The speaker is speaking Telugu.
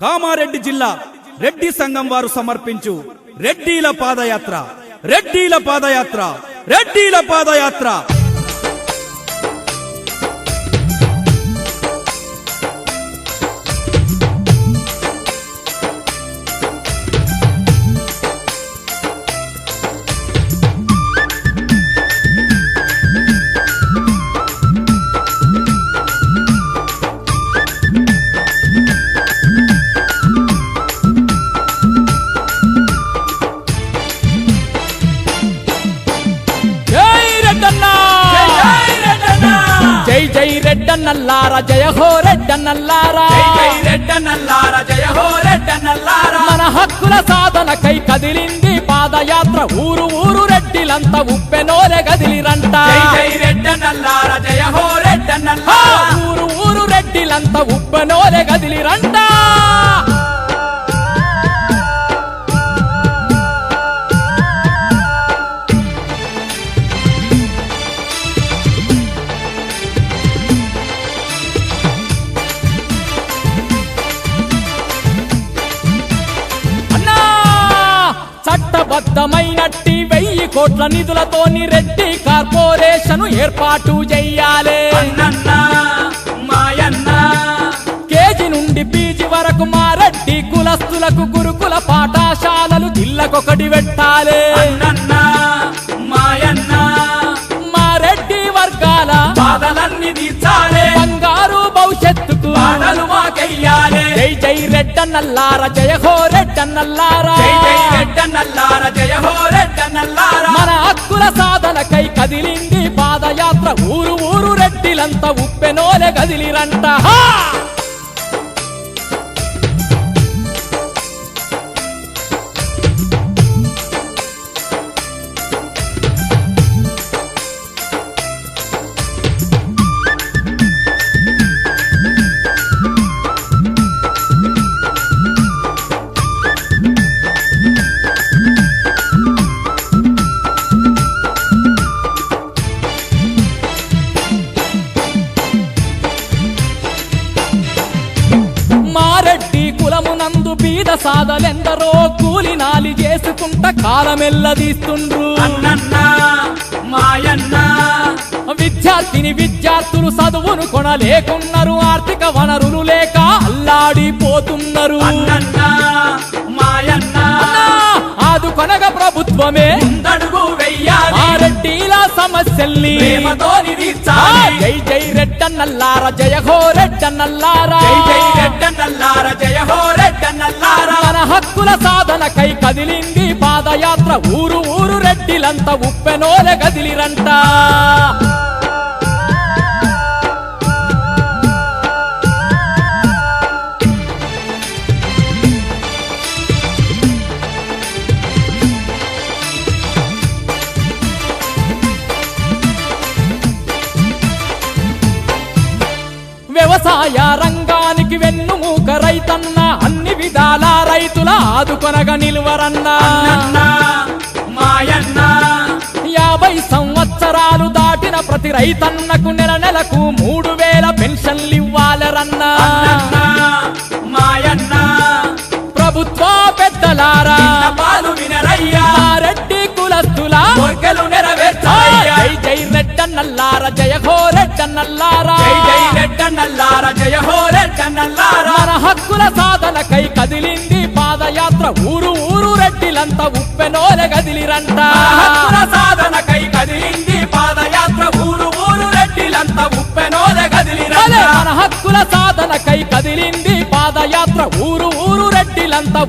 కామారెడ్డి జిల్లా రెడ్డి సంఘం వారు సమర్పించు రెడ్డిల పాదయాత్ర రెడ్డిల పాదయాత్ర రెడ్డిల పాదయాత్ర. జై జై రెడ్డన్నల్లార జయ హో రెడ్డన్నల్లారా మన హక్కుల సాధనకై కదిలింది పాదయాత్ర ఊరు ఊరు రెడ్డిలంతా ఉప్పెనోలే గదిలిరంట. ఆ, ఊరు ఊరు రెడ్డిలంతా ఉప్పెనోలే గదిలిరంట. చట్టబద్ధమైనట్టి వెయ్యి కోట్ల నిధులతోని రెడ్డి కార్పొరేషన్ ఏర్పాటు చెయ్యాలి కేజీ నుండి పీజీ వరకు మా రెడ్డి కులస్తులకు గురుకుల పాఠశాలలు జిల్లకొకటి పెట్టాలి మా రెడ్డి వర్గాల బాధలన్నీ తీర్చాలే. మాకెయ్యాలే జై జై రెడ్డన్నల్లార జయ హో రెడ్డన్నల్లారా జై జై రెడ్డన్నల్లార జయ హో రెడ్డన్నల్లార మన హక్కుల సాధనకై కదిలింది పాదయాత్ర. ఊరు ఊరు రెడ్డిలంతా ఉప్పెనోలే కదిలిరంట. హా! మారెడ్డి కులమునందు బీద సాదలెందరో కూలి నాలి చేసుకుంట కాలమెల్లదీస్తుండ్రు అన్నన్న మాయన్న. విద్యార్థిని విద్యార్థులు చదువును కొనలేకున్నారు ఆర్థిక వనరులు లేక అల్లాడిపోతున్నారు. ఆదుకొనగ ప్రభుత్వమే. మారెడ్డిల సమస్యల్ని జై జై రెడ్డన్నల్లార జయ హో రెడ్డన్నల్లారా. జై జై కై కదిలింది పాదయాత్ర. ఊరు ఊరు రెడ్డిలంత ఉప్పెనోల కదిలిరంట. వ్యవసాయ రంగానికి వెన్నుమూక రైతన్న అన్ని విధాల రైతు ఆదుకొనగా నిలువరన్నా. మాయన్న. యాభై సంవత్సరాలు దాటిన ప్రతి రైతన్నకు నెల నెలకు మూడు వేల పెన్షన్లు ఇవ్వాలరన్నా. మాయన్న. ప్రభుత్వ పెద్దలారా. పాలు వినరయ్యా. రెడ్డి కులస్తుల. కోర్కెలు నెరవేర్చాలయ్యా జై జై రెడ్డన్నల్లార జయ హో రెడ్డన్నల్లారా ఊరు ఊరు రెడ్డిలంతా ఉప్పెనోలె గదిలిరంట హక్కుల సాధనకై కదిలింది పాదయాత్ర ఊరు ఊరు రెడ్డిలంతా ఉప్పెనోలె భలే కదిలిరంట. మన హక్కుల సాధనకై కదిలింది పాదయాత్ర ఊరు ఊరు రెడ్డిలంతా